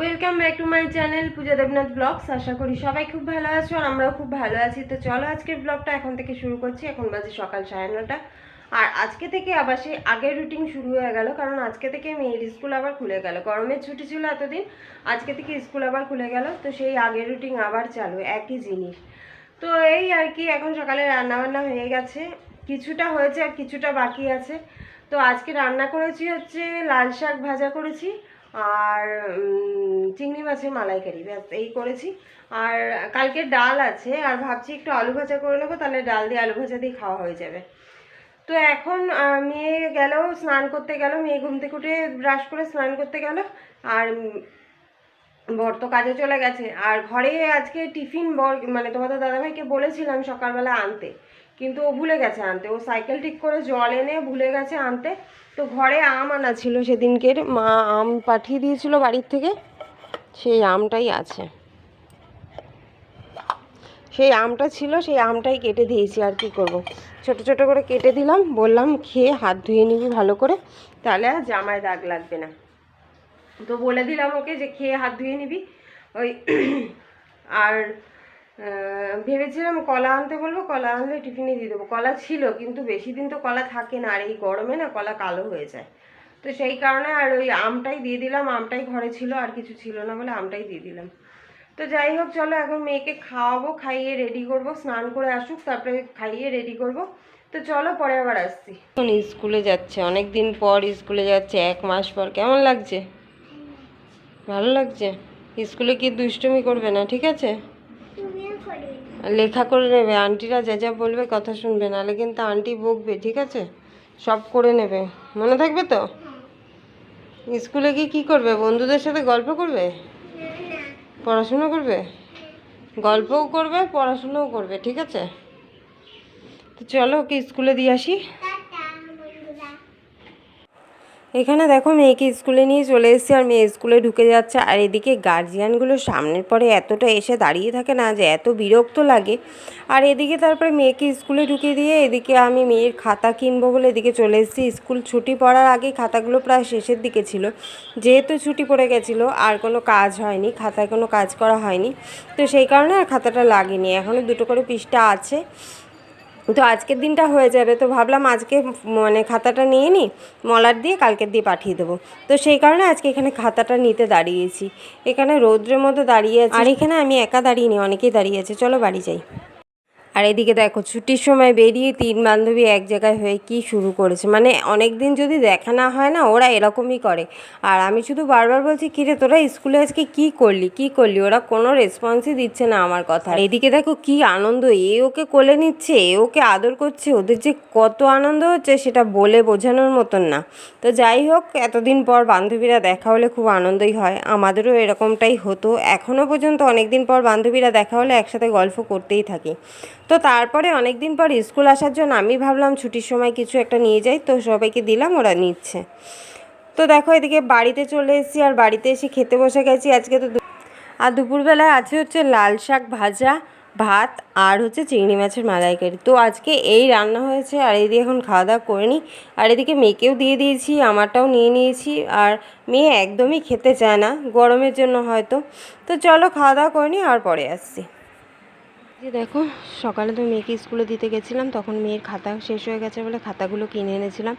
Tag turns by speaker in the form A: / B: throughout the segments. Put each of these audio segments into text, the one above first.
A: Welcome back to my channel Puja Debnath vlogs আশা করি সবাই খুব ভালো আছো আর আমরাও খুব ভালো আছি। তো চলো আজকের ব্লগটা এখন থেকে শুরু করছি। এখন বাজে সকাল সাড়ে নটা। আর আজকে থেকে আবার সেই আগের রুটিন শুরু হয়ে গেল, কারণ আজকে থেকে মেয়ের স্কুল আবার খুলে গেল। গরমের ছুটি ছিল এতদিন, আজকে থেকে স্কুল আবার খুলে গেল। তো সেই আগের রুটিন আবার চালু, একই জিনিস। তো এই আর কি, এখন সকালে রান্নাবান্না হয়ে গেছে। কিছুটা হয়েছে আর কিছুটা বাকি আছে। তো আজকে রান্না করেছি হচ্ছে লাল শাক ভাজা করেছি। আর চিংড়ি মাছের মালাইকারি, ব্যাস, এই করেছি। আর কালকে ডাল আছে, আর ভাবছি একটু আলু ভাজা করে নেব, তাহলে ডাল দিয়ে আলু ভাজা দিয়ে খাওয়া হয়ে যাবে। তো এখন মেয়ে গেল স্নান করতে গেল, মেয়ে ঘুম থেকে উঠে ব্রাশ করে স্নান করতে গেল, আর বর তো কাজে চলে গেছে। আর ঘরে আজকে টিফিন বর মানে তোমাদের দাদাভাইকে বলেছিলাম সকালবেলা আনতে। কিন্তু ও ভুলে গেছে আনতে। ও সাইকেল ঠিক করে জল এনে ভুলে গেছে আনতে। তো ঘরে আম আনা ছিল সেদিনকের। মা আম পাঠিয়ে দিয়েছিল বাড়ির থেকে। সেই আমটাই আছে। সেই আমটা ছিল, সেই আমটাই কেটে দিয়েছি। আর কি করব। ছোট ছোট করে কেটে দিলাম। বললাম, খেয়ে হাত ধুয়ে নিবি ভালো করে। তাহলে আর জামায় দাগ লাগবে না। তো বলে দিলাম ওকে যে, খেয়ে হাত ধুয়ে নিবি। ওই, আর ভেবেছিলাম কলা আনতে বলব, কলা আনলে টিফিনে দিয়ে দেবো। কলা ছিল, কিন্তু বেশি দিন তো কলা থাকে না, আর এই গরমে না কলা কালো হয়ে যায়। তো সেই কারণে আর ওই আমটাই দিয়ে দিলাম, আমটাই ঘরে ছিল, আর কিছু ছিল না বলে আমটাই দিয়ে দিলাম। তো যাই হোক, চলো এখন মেয়েকে খাওয়াবো, খাইয়ে রেডি করব, স্নান করে আসুক, তারপরে খাইয়ে রেডি করব। তো চলো পরে আবার আসছি। এখন স্কুলে যাচ্ছে অনেক দিন পর স্কুলে যাচ্ছে, এক মাস পর। কেমন লাগছে? ভালো লাগছে? স্কুলে কি দুষ্টুমি করবে না, ঠিক আছে? লেখা করে নেবে, আন্টিরা যা যা বলবে কথা শুনবে, নাহলে কিন্তু আন্টি বকবে, ঠিক আছে? সব করে নেবে, মনে থাকবে তো? স্কুলে গিয়ে কী করবে? বন্ধুদের সাথে গল্প করবে? পড়াশুনো করবে? গল্পও করবে, পড়াশুনোও করবে, ঠিক আছে? তো চলো ওকে স্কুলে দিয়ে আসি। এখানে দেখো মেয়েকে স্কুলে নিয়ে চলে এসেছি আর মেয়ে স্কুলে ঢুকে যাচ্ছে। আর এদিকে গার্জিয়ানগুলো সামনের পরে এতটা এসে দাঁড়িয়ে থাকে না যে এত বিরক্ত লাগে। আর এদিকে তারপরে মেয়েকে স্কুলে ঢুকিয়ে দিয়ে এদিকে আমি মেয়ের খাতা কিনবো বলে এদিকে চলে এসেছি। স্কুল ছুটি পড়ার আগে খাতাগুলো প্রায় শেষের দিকে ছিল। যেহেতু ছুটি পড়ে গেছিল, আর কোনো কাজ হয়নি, খাতায় কোনো কাজ করা হয়নি। তো সেই কারণে আর খাতাটা লাগেনি। এখনও দুটো করে পৃষ্ঠা আছে। তো আজকের দিনটা হয়ে যাবে, তো ভাবলাম আজকে মানে খাতাটা নিয়ে নিই মলার দিয়ে কালকের দিয়ে পাঠিয়ে দেবো। তো সেই কারণে আজকে এখানে খাতাটা নিতে দাঁড়িয়েছি। এখানে রৌদ্রের মতো দাঁড়িয়ে আছে। আর এখানে আমি একা দাঁড়িয়ে নিই অনেকেই দাঁড়িয়ে আছে, চলো বাড়ি যাই। আর এদিকে দেখো, ছুটির সময় বেরিয়ে তিন বান্ধবী এক জায়গায় হয়ে কি শুরু করেছে? মানে অনেক দিন যদি দেখা না হয় না, ওরা এরকমই করে। আর আমি শুধু বারবার বলছি, কিরে, তোরা স্কুলে আজকে কি করলি? কি করলি? ওরা কোনো রেসপন্সই দিচ্ছে না আমার কথা এদিকে দেখো, কি আনন্দ। এ ওকে কোলে নিচ্ছে, এ ওকে আদর করছে। ওদের যে কত আনন্দ হচ্ছে, সেটা বলে বোঝানোর মতন না। তো যাই হোক, এতদিন পর বান্ধবীরা দেখা হলে খুব আনন্দই হয়। আমাদেরও এরকমটাই হতো। এখনও পর্যন্ত অনেক দিন পর বান্ধবীরা দেখা হলে একসাথে গল্প করতেই থাকি। তো তারপরে অনেক দিন পর স্কুল আসার জন্য আমি ভাবলাম ছুটির সময় কিছু একটা নিয়ে যাই, তো সবাইকে দিলাম, ওরা নিচ্ছে। তো দেখো এদিকে বাড়িতে চলে এসেছি, আর বাড়িতে এসে খেতে বসে গেছি আজকে তো আর দুপুরবেলায় আছে হচ্ছে লাল শাক ভাজা, ভাত, আর হচ্ছে চিংড়ি মাছের মালাইকারি। তো আজকে এই রান্না হয়েছে, আর এই দিয়ে এখন খাওয়া দাওয়া করে নিই। আর এদিকে মেয়েকেও দিয়ে দিয়েছি, আমারটাও নিয়ে নিয়েছি, আর মেয়ে একদমই খেতে চায় না, গরমের জন্য হয়তো। তো চলো খাওয়া দাওয়া করে নিই, আর পরে আসছি। যে দেখো, সকালে তো মেয়েকে স্কুলে দিতে গেছিলাম, তখন মেয়ের খাতা শেষ হয়ে গেছে বলে খাতাগুলো কিনে এনেছিলাম।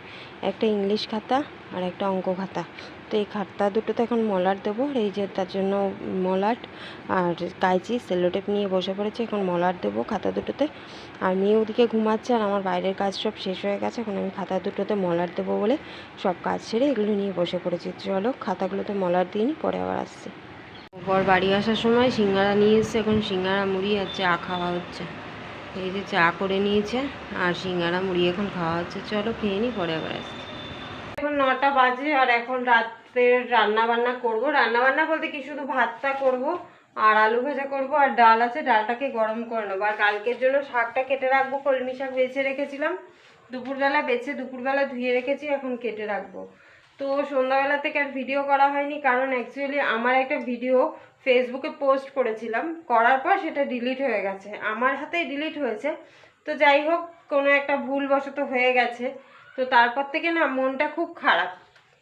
A: একটা ইংলিশ খাতা আর একটা অঙ্ক খাতা। তো এই খাতা দুটোতে এখন মলাট দেবো এই যে তার জন্য মলাট আর কাইচি, সেলোটেপ নিয়ে বসে পড়েছে, এখন মলাট দেবো খাতা দুটোতে। আর মেয়ে ওদিকে ঘুমাচ্ছে আর আমার বাইরের কাজ সব শেষ হয়ে গেছে, এখন আমি খাতা দুটোতে মলাট দেবো বলে সব কাজ ছেড়ে এগুলো নিয়ে বসে পড়েছি। চলো, খাতাগুলোতে মলাট দিয়ে নিই পরে আবার আসছি। পর বাড়ি আসার সময় সিঙ্গারা নিয়ে এসছে, এখন সিঙ্গারা মুড়ি আর চা খাওয়া হচ্ছে। এই যে চা করে নিয়েছে আর সিঙ্গারা মুড়ি এখন খাওয়া হচ্ছে। চলো খেয়ে নিই পরে আবার আসছি। এখন নটা বাজে আর এখন রাতের রান্না বান্না করব। রান্না বান্না বলতে কি, শুধু ভাতটা করব আর আলু ভাজা করব আর ডাল আছে, ডালটাকে গরম করে নেব। আর কালকের জন্য শাকটা কেটে রাখব, কলমি শাক বেছে রেখেছিলাম। দুপুরবেলা বেছে দুপুরবেলা ধুয়ে রেখেছি, এখন কেটে রাখব। তো সন্ধ্যাবেলা থেকে আর ভিডিও করা হয়নি, কারণ অ্যাকচুয়ালি আমার একটা ভিডিও ফেসবুকে পোস্ট করেছিলাম। করার পর সেটা ডিলিট হয়ে গেছে। আমার হাতেই ডিলিট হয়েছে। তো যাই হোক, কোনো একটা ভুলবশত হয়ে গেছে। তো তারপর থেকে না মনটা খুব খারাপ।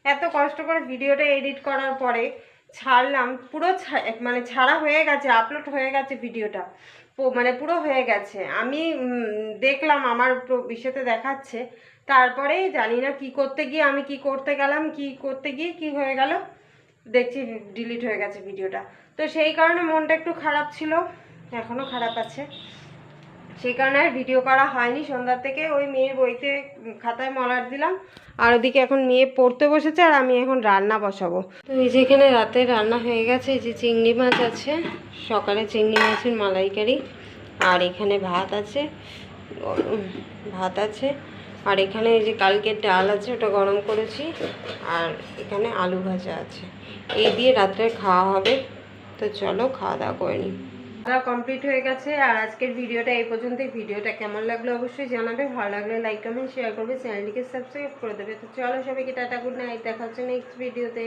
A: এত কষ্ট করে ভিডিওটা এডিট করার পরে ছাড়লাম, পুরো মানে ছাড়া হয়ে গেছে আপলোড হয়ে গেছে ভিডিওটা। মানে পুরো হয়ে গেছে। আমি দেখলাম আমার বিষয়তে দেখাচ্ছে। তারপরে জানি না কি করতে গিয়ে আমি কি করতে গেলাম, কি করতে গিয়ে কি হয়ে গেল। দেখছি ডিলিট হয়ে গেছে ভিডিওটা। তো সেই কারণে মনটা একটু খারাপ ছিল এখনও খারাপ আছে। সেই কারণে আর ভিডিও করা হয়নি। সন্ধ্যার থেকে ওই মেয়ের বইতে খাতায় মলার দিলাম। আর ওদিকে এখন মেয়ে পড়তে বসেছে আর আমি এখন রান্না বসাবো। তো এই যে এখানে রাতে রান্না হয়ে গেছে, এই যে চিংড়ি মাছ আছে, সকালে চিংড়ি মাছের মালাইকারি, আর এখানে ভাত আছে ভাত আছে, আর এখানে এই যে কালকের ডাল আছে, ওটা গরম করেছি, আর এখানে আলু ভাজা আছে। এই দিয়ে রাত্রে খাওয়া হবে। তো চলো খাওয়া দাওয়া করে নিই। খাওয়া কমপ্লিট হয়ে গেছে। আর আজকের ভিডিওটা এই পর্যন্তই। ভিডিওটা কেমন লাগল অবশ্যই জানাবে। ভালো লাগলে লাইক কমেন্ট শেয়ার করবে। চ্যানেলটিকে সাবস্ক্রাইব করে দেবে। তো চলো সবাইকে টাটা গুড নাইট দেখা হচ্ছে নেক্সট ভিডিওতে